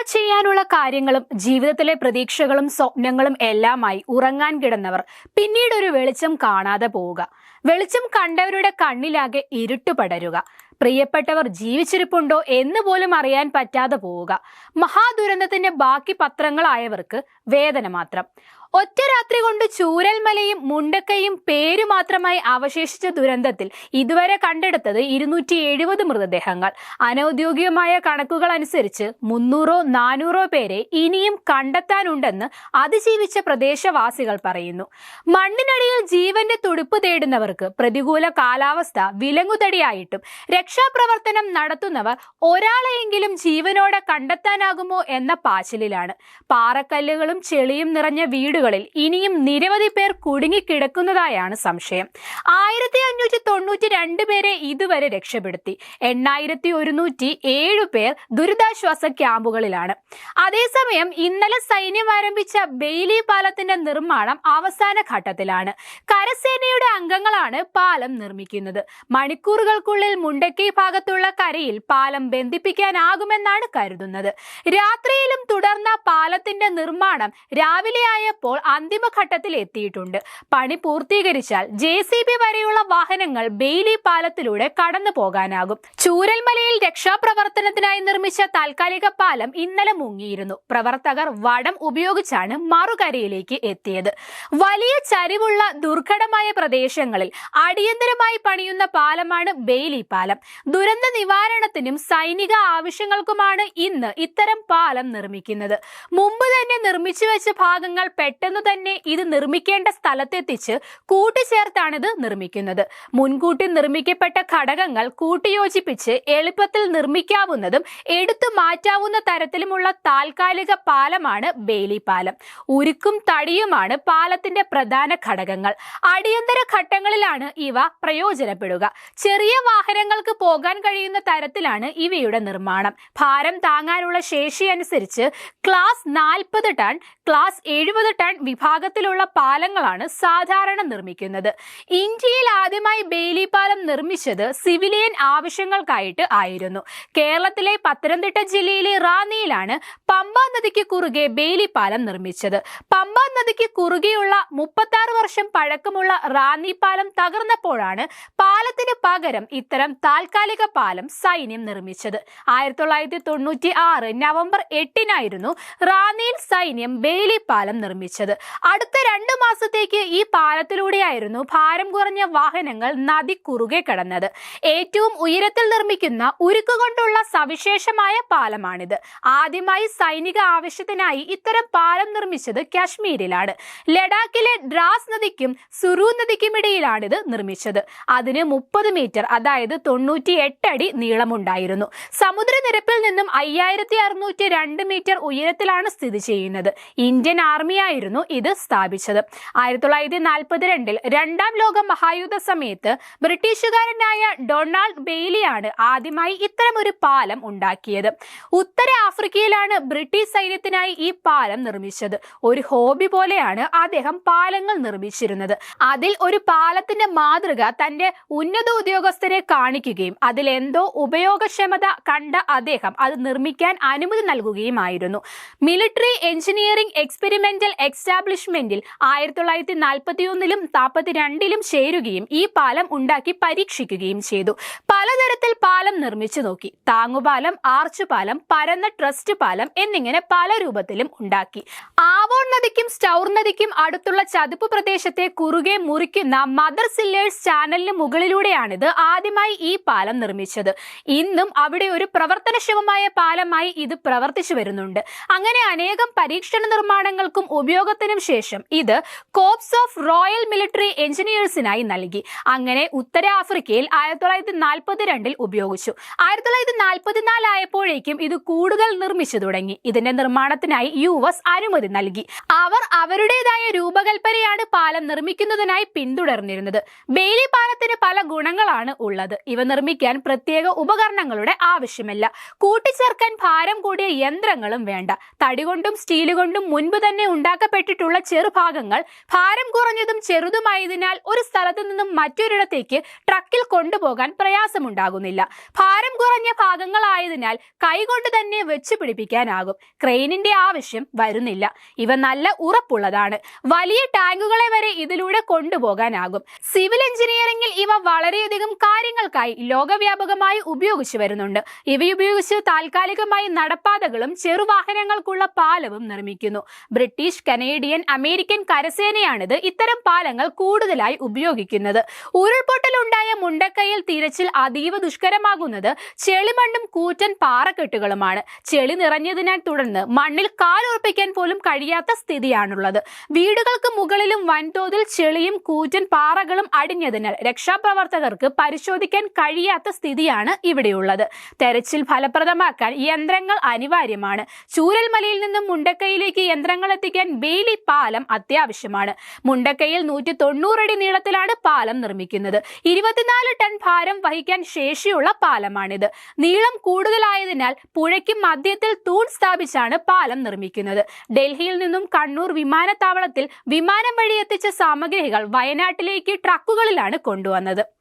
നാളെ ചെയ്യാനുള്ള കാര്യങ്ങളും ജീവിതത്തിലെ പ്രതീക്ഷകളും സ്വപ്നങ്ങളും എല്ലാമായി ഉറങ്ങാൻ കിടന്നവർ പിന്നീട് ഒരു വെളിച്ചം കാണാതെ പോവുക. വെളിച്ചം കണ്ടവരുടെ കണ്ണിലാകെ ഇരുട്ട് പടരുക. പ്രിയപ്പെട്ടവർ ജീവിച്ചിരിപ്പുണ്ടോ എന്ന് പോലും അറിയാൻ പറ്റാതെ പോവുക. മഹാദുരന്തത്തിന്റെ ബാക്കി പത്രങ്ങളായവർക്ക് വേദന മാത്രം. ഒറ്റ രാത്രി കൊണ്ട് ചൂരൽമലയും മുണ്ടക്കയും പേരു മാത്രമായി അവശേഷിച്ച ദുരന്തത്തിൽ ഇതുവരെ കണ്ടെടുത്തത് ഇരുന്നൂറ്റി എഴുപത് മൃതദേഹങ്ങൾ. അനൌദ്യോഗികമായ കണക്കുകൾ അനുസരിച്ച് മുന്നൂറോ നാനൂറോ പേരെ ഇനിയും കണ്ടെത്താനുണ്ടെന്ന് അതിജീവിച്ച പ്രദേശവാസികൾ പറയുന്നു. മണ്ണിനടിയിൽ ജീവന്റെ തുടിപ്പ് തേടുന്നവർക്ക് പ്രതികൂല കാലാവസ്ഥ വിലങ്ങുതടിയായിട്ടും രക്ഷാപ്രവർത്തനം നടത്തുന്നവർ ഒരാളെയെങ്കിലും ജീവനോടെ കണ്ടെത്താനാകുമോ എന്ന പാച്ചിലിലാണ് പാറക്കല്ലുകളും ചെളിയും നിറഞ്ഞ വീടുകളിൽ ഇനിയും നിരവധി പേർ കുടുങ്ങിക്കിടക്കുന്നതായാണ് സംശയം. ആയിരത്തി അഞ്ഞൂറ്റി തൊണ്ണൂറ്റി രണ്ട് പേരെ ഇതുവരെ രക്ഷപ്പെടുത്തി. എണ്ണായിരത്തി ഒരുന്നൂറ്റി ഏഴ് പേർ ദുരിതാശ്വാസ ക്യാമ്പുകളിലാണ്. അതേസമയം ഇന്നലെ സൈന്യം ആരംഭിച്ച ബെയിലി പാലത്തിന്റെ നിർമ്മാണം അവസാന ഘട്ടത്തിലാണ്. കരസേനയുടെ അംഗങ്ങളാണ് പാലം നിർമ്മിക്കുന്നത്. മണിക്കൂറുകൾക്കുള്ളിൽ മുണ്ടക്കി ഭാഗത്തുള്ള കരയിൽ പാലം ബന്ധിപ്പിക്കാനാകുമെന്നാണ് കരുതുന്നത്. രാത്രിയിലും തുടർന്ന പാലത്തിന്റെ നിർമ്മാണം രാവിലെ ആയപ്പോൾ അന്തിമഘട്ടത്തിൽ എത്തിയിട്ടുണ്ട് പണി പൂർത്തീകരിച്ചാൽ ജെ സി ബി വരെയുള്ള വാഹനങ്ങൾ ബെയിലി പാലത്തിലൂടെ കടന്നു പോകാനാകും. ചൂരൽമലയിൽ രക്ഷാപ്രവർത്തനത്തിനായി നിർമ്മിച്ച താൽക്കാലിക പാലം ഇന്നലെ മുങ്ങിയിരുന്നു. പ്രവർത്തകർ വടം ഉപയോഗിച്ചാണ് മറുകരയിലേക്ക് എത്തിയത്. വലിയ ചരിവുള്ള ദുർഘടമായ പ്രദേശങ്ങളിൽ അടിയന്തരമായി പണിയുന്ന പാലമാണ് ബെയിലി പാലം. ദുരന്ത നിവാരണത്തിനും സൈനിക ആവശ്യങ്ങൾക്കുമാണ് ഇന്ന് ഇത്തരം പാലം നിർമ്മിക്കുന്നത്. മുമ്പ് തന്നെ നിർമ്മിച്ചു വെച്ച ഭാഗങ്ങൾ പെട്ടെന്ന് തന്നെ ഇത് നിർമ്മിക്കേണ്ട സ്ഥലത്തെത്തിച്ച് കൂട്ടിച്ചേർത്താണിത് നിർമ്മിക്കുന്നത്. മുൻകൂട്ടി നിർമ്മിക്കപ്പെട്ട ഘടകങ്ങൾ കൂട്ടിയോജിപ്പിച്ച് എളുപ്പത്തിൽ നിർമ്മിക്കാവുന്നതും എടുത്തു മാറ്റാവുന്ന തരത്തിലുമുള്ള താൽക്കാലിക പാലമാണ് ബേലി പാലം ഉരുക്കും തടിയുമാണ് പാലത്തിന്റെ പ്രധാന ഘടകങ്ങൾ. അടിയന്തര ഘട്ടങ്ങളിലാണ് ഇവ പ്രയോജനപ്പെടുക. ചെറിയ വാഹനങ്ങൾക്ക് പോകാൻ കഴിയുന്ന തരത്തിലാണ് ഇവയുടെ നിർമ്മാണം. ഭാരം താങ്ങാനുള്ള ശേഷി അനുസരിച്ച് ക്ലാസ് നാൽപ്പത് ടൺ ക്ലാസ് എഴുപത് ടൺ വിഭാഗത്തിലുള്ള പാലങ്ങളാണ് സാധാരണ നിർമ്മിക്കുന്നത്. ഇന്ത്യയിൽ ആദ്യമായി ബെയിലി പാലം നിർമ്മിച്ചത് സിവിലിയൻ ആവശ്യങ്ങൾക്കായിട്ട് ആയിരുന്നു. കേരളത്തിലെ പത്തനംതിട്ട ജില്ലയിലെ റാന്നിയിലാണ് പമ്പ നദിക്ക് കുറുകെ ബെയിലി പാലം നിർമ്മിച്ചത്. പമ്പ നദിക്ക് കുറുകെയുള്ള മുപ്പത്തി ആറ് വർഷം പഴക്കമുള്ള റാന്നി പാലം തകർന്നപ്പോഴാണ് പാലത്തിന് പകരം ഇത്തരം താൽക്കാലിക പാലം സൈന്യം നിർമ്മിച്ചത്. ആയിരത്തി തൊള്ളായിരത്തി തൊണ്ണൂറ്റി ആറ് നവംബർ എട്ടിനായിരുന്നു റാന്നിയിൽ സൈന്യം ബെയിലി പാലം നിർമ്മിച്ചത്. അടുത്ത രണ്ടു മാസത്തേക്ക് ഈ പാലത്തിലൂടെയായിരുന്നു ഭാരം കുറഞ്ഞ വാഹനങ്ങൾ നദി കുറുകെ കടന്നത്. ഏറ്റവും ഉയരത്തിൽ നിർമ്മിക്കുന്ന ഉരുക്കുകൊണ്ടുള്ള സവിശേഷമായ പാലമാണിത്. ആദ്യമായി സൈനിക ആവശ്യത്തിനായി ഇത്തരം പാലം നിർമ്മിച്ചത് കാശ്മീരിലാണ്. ലഡാക്കിലെ ഡ്രാസ് നദിക്കും സുറു ഇത് നിർമ്മിച്ചത്. അതിന് മുപ്പത് മീറ്റർ അതായത് തൊണ്ണൂറ്റി അടി നീളമുണ്ടായിരുന്നു. സമുദ്രനിരപ്പിൽ നിന്നും അയ്യായിരത്തി അറുന്നൂറ്റി രണ്ട് മീറ്റർ ഉയരത്തിലാണ് സ്ഥിതി ചെയ്യുന്നത്. ഇന്ത്യൻ ആർമിയായിരുന്നു ഇത് സ്ഥാപിച്ചത്. ആയിരത്തി തൊള്ളായിരത്തി നാൽപ്പത്തി രണ്ടിൽ രണ്ടാം ലോക മഹായുദ്ധ സമയത്ത് ബ്രിട്ടീഷുകാരനായ ഡൊണാൾഡ് ബെയ്ലിയാണ് ആദ്യമായി ഇത്തരം ഒരു പാലം ഉണ്ടാക്കിയത്. ഉത്തര ആഫ്രിക്കയിലാണ് ബ്രിട്ടീഷ് സൈന്യത്തിനായി ഈ പാലം നിർമ്മിച്ചത്. ഒരു ഹോബി പോലെയാണ് അദ്ദേഹം പാലങ്ങൾ നിർമ്മിച്ചിരുന്നത്. അതിൽ ഒരു പാലത്തിന്റെ മാതൃക തന്റെ ഉന്നത ഉദ്യോഗസ്ഥരെ കാണിക്കുകയും അതിൽ എന്തോ ഉപയോഗക്ഷമത കണ്ട അദ്ദേഹം അത് നിർമ്മിക്കാൻ അനുമതി നൽകുകയുമായിരുന്നു. മിലിറ്ററി എഞ്ചിനീയറിംഗ് എക്സ്പെരിമെന്റൽ എക്സ്റ്റാബ്ലിഷ്മെന്റിൽ ആയിരത്തി തൊള്ളായിരത്തി നാൽപ്പത്തി ഒന്നിലും നാൽപ്പത്തി രണ്ടിലും ചേരുകയും ഈ പാലം ഉണ്ടാക്കി പരീക്ഷിക്കുകയും ചെയ്തു. പലതരത്തിൽ പാലം നിർമ്മിച്ചു നോക്കി. താങ്ങുപാലം ആർച്ച് പാലം പരന്ന ട്രസ്റ്റ് പാലം എന്നിങ്ങനെ പല രൂപത്തിലും ഉണ്ടാക്കി. ആവോൺ നദിക്കും സ്റ്റൗർ നദിക്കും അടുത്തുള്ള ചതുപ്പ് പ്രദേശത്തെ കുറുകെ മുറിക്കുന്ന മദർ സില്ലേഴ്സ് ചാനലിന് മുകളിലൂടെയാണിത് ആദ്യമായി ഈ പാലം നിർമ്മിച്ചത്. ഇന്നും അവിടെ ഒരു പ്രവർത്തനക്ഷമമായ പാലമായി ഇത് പ്രവർത്തിച്ചു വരുന്നുണ്ട്. അങ്ങനെ അനേകം പരീക്ഷണ നിർമ്മാണങ്ങൾക്കും ഉപയോഗത്തിനും ശേഷം ഇത് കോപ്സ് ഓഫ് റോയൽ മിലിറ്ററി എഞ്ചിനീയേഴ്സിനായി നൽകി. അങ്ങനെ ഉത്തര ആഫ്രിക്കയിൽ ആയിരത്തി തൊള്ളായിരത്തി നാൽപ്പത്തി രണ്ടിൽ ഉപയോഗിച്ചു. ആയിരത്തി തൊള്ളായിരത്തി നാൽപ്പത്തിനാല് ആയപ്പോഴേക്കും ഇത് കൂടുതൽ നിർമ്മിച്ചു തുടങ്ങി. ഇതിന്റെ നിർമ്മാണത്തിനായി യു എസ് അനുമതി നൽകി. അവർ അവരുടേതായ രൂപകൽപ്പനയാണ് പാലം നിർമ്മിക്കുന്നതിനായി പിന്തുടർന്നിരുന്നത്. ബെയിലി പാലത്തിന് പല ഗുണങ്ങളാണ് ഉള്ളത്. ഇവ നിർമ്മിക്കാൻ പ്രത്യേക ഉപകരണങ്ങളുടെ ആവശ്യമില്ല. കൂട്ടിച്ചേർക്കാൻ ഭാരം കൂടിയ യന്ത്രങ്ങളും വേണ്ട. തടി കൊണ്ടും സ്റ്റീൽ കൊണ്ടും മുൻപ് തന്നെ ഉണ്ടാക്കപ്പെട്ട നിർമ്മിക്കപ്പെട്ടിട്ടുള്ള ചെറുഭാഗങ്ങൾ ഭാരം കുറഞ്ഞതും ചെറുതുമായതിനാൽ ഒരു സ്ഥലത്തു നിന്നും മറ്റൊരിടത്തേക്ക് ട്രക്കിൽ കൊണ്ടുപോകാൻ പ്രയാസമുണ്ടാകുന്നില്ല. ഭാരം കുറഞ്ഞ ഭാഗങ്ങളായതിനാൽ കൈകൊണ്ട് തന്നെ വെച്ച് പിടിപ്പിക്കാനാകും. ക്രെയിനിന്റെ ആവശ്യം വരുന്നില്ല. ഇവ നല്ല ഉറപ്പുള്ളതാണ്. വലിയ ടാങ്കുകളെ വരെ ഇതിലൂടെ കൊണ്ടുപോകാനാകും. സിവിൽ എഞ്ചിനീയറിംഗിൽ ഇവ വളരെയധികം കാര്യങ്ങൾക്കായി ലോകവ്യാപകമായി ഉപയോഗിച്ചു വരുന്നുണ്ട്. ഇവയുപയോഗിച്ച് താൽക്കാലികമായി നടപ്പാതകളും ചെറുവാഹനങ്ങൾക്കുള്ള പാലവും നിർമ്മിക്കുന്നു. ബ്രിട്ടീഷ് കനേഡിയൻ അമേരിക്കൻ കരസേനയാണിത് ഇത്തരം പാലങ്ങൾ കൂടുതലായി ഉപയോഗിക്കുന്നത്. ഉരുൾപൊട്ടലുണ്ടായ മുണ്ടക്കയിൽ തിരച്ചിൽ അതീവ ദുഷ്കരമാകുന്നത് ചെളിമണ്ണും കൂറ്റൻ പാറക്കെട്ടുകളുമാണ്. ചെളി നിറഞ്ഞതിനാൽ തുടർന്ന് മണ്ണിൽ കാലുറപ്പിക്കാൻ പോലും കഴിയാത്ത സ്ഥിതിയാണുള്ളത്. വീടുകൾക്ക് മുകളിലും വൻതോതിൽ ചെളിയും കൂറ്റൻ പാറകളും അടിഞ്ഞതിനാൽ രക്ഷാപ്രവർത്തകർക്ക് പരിശോധിക്കാൻ കഴിയാത്ത സ്ഥിതിയാണ് ഇവിടെയുള്ളത്. തെരച്ചിൽ ഫലപ്രദമാക്കാൻ യന്ത്രങ്ങൾ അനിവാര്യമാണ്. ചൂരൽമലയിൽ നിന്നും മുണ്ടക്കൈയിലേക്ക് യന്ത്രങ്ങൾ എത്തിക്കാൻ ബെയിലി പാലം അത്യാവശ്യമാണ്. മുണ്ടക്കൈയിൽ നൂറ്റി തൊണ്ണൂറടി നീളത്തിലാണ് പാലം നിർമ്മിക്കുന്നത്. ഇരുപത്തിനാല് ടൺ ഭാരം വഹിക്കാൻ ശേഷിയുള്ള പാലമാണിത്. നീളം കൂടുതലായതിനാൽ പുഴയ്ക്ക് മധ്യത്തിൽ തൂൺ സ്ഥാപിച്ചാണ് പാലം നിർമ്മിക്കുന്നത്. ഡൽഹിയിൽ നിന്നും കണ്ണൂർ വിമാനത്താവളത്തിൽ വിമാനം വഴി എത്തിച്ച സാമഗ്രികൾ വയനാട്ടിലേക്ക് ട്രക്കുകളിലാണ് കൊണ്ടുവന്നത്.